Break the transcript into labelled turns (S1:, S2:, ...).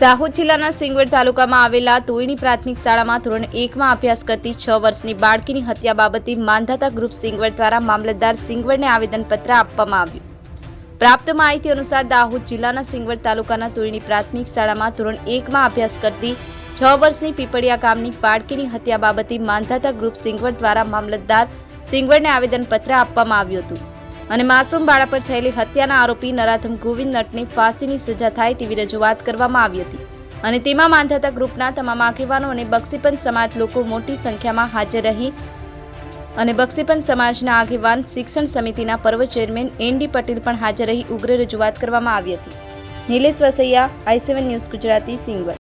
S1: દાહોદ જિલ્લાના સિંગવડ તાલુકામાં આવેલા તોયણી પ્રાથમિક શાળામાં ધોરણ એકમાં અભ્યાસ કરતી છ વર્ષની બાળકીની હત્યા બાબતે માંધાતા ગ્રુપ સિંગવડ દ્વારા મામલતદાર સિંગવડને આવેદનપત્ર આપવામાં આવ્યું. પ્રાપ્ત માહિતી અનુસાર દાહોદ જિલ્લાના સિંગવડ તાલુકાના તોયણી પ્રાથમિક શાળામાં ધોરણ એકમાં અભ્યાસ કરતી છ વર્ષની પીપળિયા ગામની બાળકીની હત્યા બાબતે માંધાતા ગ્રુપ સિંગવડ દ્વારા મામલતદાર સિંગવડને આવેદનપત્ર આપવામાં આવ્યું હતું. અને માસૂમ બાળા પર થયેલી હત્યાના આરોપી નરાધમ ગોવિંદ નટને ફાંસીની સજા થાય તેવી રજૂઆત કરવામાં આવી હતી. અને તેમાં માંધાતા ગ્રુપના તમામ આગેવાનો અને બક્ષીપંચ સમાજ લોકો મોટી સંખ્યામાં હાજર રહી અને બક્ષીપંચ સમાજના આગેવાન શિક્ષણ સમિતિના પર્વ ચેરમેન એન ડી પટેલ પણ હાજર રહી ઉગ્ર રજૂઆત કરવામાં આવી હતી. Nilesh Vasaiya, I seven news Gujarati, Singvad.